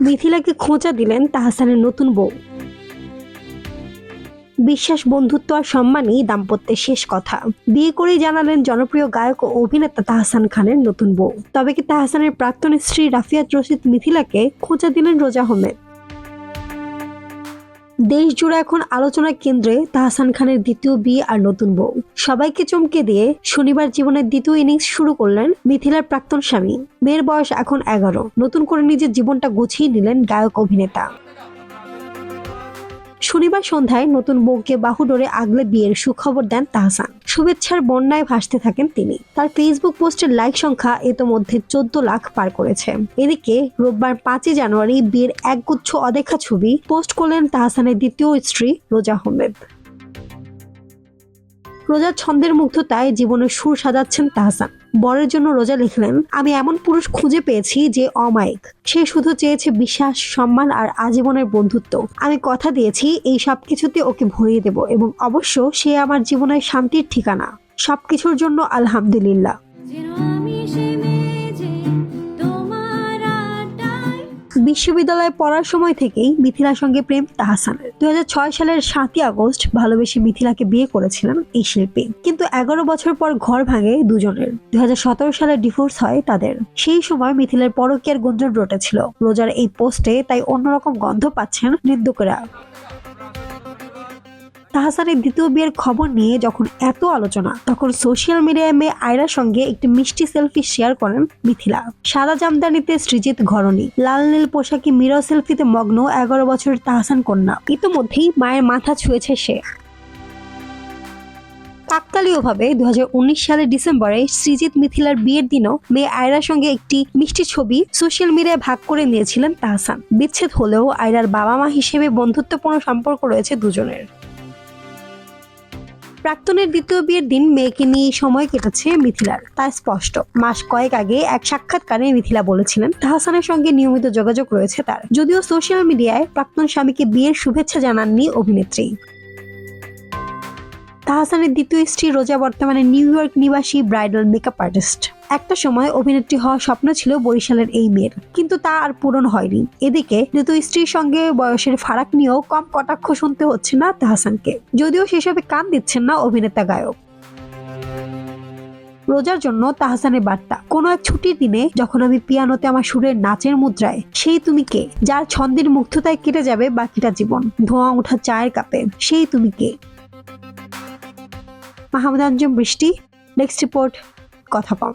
মিথিলাকে খোঁচা দিলেন তাহসানের নতুন বউ। বিশ্বাস, বন্ধুত্ব আর সম্মানই দাম্পত্যের শেষ কথা। বিয়ে করেই জানালেন জনপ্রিয় গায়ক ও অভিনেতা তাহসান খানের নতুন বউ। তবে কি তাহসানের প্রাক্তন স্ত্রী রাফিয়াত রশিদ মিথিলাকে খোঁচা দিলেন রোজা আহমেদ দেশ জুড়ে এখন আলোচনার কেন্দ্রে তাহসান খানের দ্বিতীয় বিয়ে আর নতুন বউ। সবাইকে চমকে দিয়ে শনিবার জীবনের দ্বিতীয় ইনিংস শুরু করলেন মিথিলার প্রাক্তন স্বামী। মেয়ের বয়স এখন এগারো। নতুন করে নিজের জীবনটা গুছিয়ে নিলেন গায়ক অভিনেতা শনিবার সন্ধ্যায় নতুন বউকে বাহুডোরে আগলে বিয়ের সুখবর দেন তাহসান। শুভেচ্ছার বন্যায় ভাসতে থাকেন তিনি। তার ফেসবুক পোস্টের লাইক সংখ্যা ইতোমধ্যে চোদ্দ লাখ পার করেছে। এদিকে রোববার পাঁচই জানুয়ারি বিয়ের একগুচ্ছ অদেখা ছবি পোস্ট করলেন তাহসানের দ্বিতীয় স্ত্রী রোজা আহমেদ। রোজার ছন্দের মুগ্ধতায় জীবনের সুর সাজাচ্ছেন তাহসান। বরের জন্য রোজা লিখলেন, আমি এমন পুরুষ খুঁজে পেয়েছি যে অমায়িক। সে শুধু চেয়েছে বিশ্বাস, সম্মান আর আজীবনের বন্ধুত্ব। আমি কথা দিয়েছি, এই সব কিছুতে ওকে ভরিয়ে দেব এবং অবশ্য সে আমার জীবনের শান্তির ঠিকানা। সবকিছুর জন্য আলহামদুলিল্লাহ। বিশ্ববিদ্যালয়ে পড়ার সময় থেকেই মিথিলার সঙ্গে প্রেম তাহসানের দুই সালের সাতই আগস্ট ভালোবেসে মিথিলাকে বিয়ে করেছিলেন এই শিল্পী। কিন্তু এগারো বছর পর ঘর ভাঙে দুজনের। দুই হাজার সতেরো সালে ডিভোর্স হয় তাদের। সেই সময় মিথিলের পরকীয়ার গুঞ্জন রটেছিল। রোজার এই পোস্টে তাই অন্যরকম গন্ধ পাচ্ছেন নিন্দুকেরা। তাহসানের দ্বিতীয় বিয়ের খবর নিয়ে যখন এত আলোচনা, তখন সোশ্যাল মিডিয়ায় মেয়ে আয়রার সঙ্গে একটি মিষ্টি সেলফি শেয়ার করেন মিথিলা। সাদা জামদানিতে সৃজিত ঘরণী, লাল নীল পোশাকে মিরর সেলফিতে মগ্ন এগারো বছরের তাহসান কন্যা। ইতোমধ্যেই মায়ের মাথা ছুঁয়েছে সে। কাকতালীয়ভাবে দু হাজার উনিশ সালের ডিসেম্বরে সৃজিত মিথিলার বিয়ের দিনও মেয়ে আয়রার সঙ্গে একটি মিষ্টি ছবি সোশ্যাল মিডিয়ায় ভাগ করে নিয়েছিলেন তাহসান। বিচ্ছেদ হলেও আয়রার বাবা মা হিসেবে বন্ধুত্বপূর্ণ সম্পর্ক রয়েছে দুজনের। প্রাক্তনের দ্বিতীয় বিয়ের দিন মেয়েকে নিয়ে সময় কেটেছে মিথিলার তা স্পষ্ট। মাস কয়েক আগে এক সাক্ষাৎকারে মিথিলা বলেছিলেন, তাহসানের সঙ্গে নিয়মিত যোগাযোগ রয়েছে তার। যদিও সোশ্যাল মিডিয়ায় প্রাক্তন স্বামীকে বিয়ের শুভেচ্ছা জানাননি অভিনেত্রী। তাহসানের দ্বিতীয় স্ত্রী রোজা বর্তমানে নিউ ইয়র্ক নিবাসী ব্রাইডাল মেকআপ আর্টিস্ট। একটা সময় অভিনেত্রী হওয়ার স্বপ্ন ছিল বরিশালের এই মেয়ের, কিন্তু তা আর পূরণ হয়নি। এদিকে দ্বিতীয় স্ত্রীর সঙ্গে বয়সের ফারাক নিয়েও কম কটাক্ষ শুনতে হচ্ছে না তাহসানকে, যদিও সেসবে কান দিচ্ছেন না অভিনেতা গায়ক। রোজার জন্য তাহসানের বার্তা, কোনো এক ছুটির দিনে যখন আমি পিয়ানোতে আমার সুরের নাচের মুদ্রায়, সেই তুমি কে? যার ছন্দের মুগ্ধতায় কেটে যাবে বাকিটা জীবন, ধোঁয়া ওঠা চায়ের কাপে, সেই তুমি কে? মাহমুদ আঞ্জুম বৃষ্টি। নেক্সট রিপোর্ট কথা কম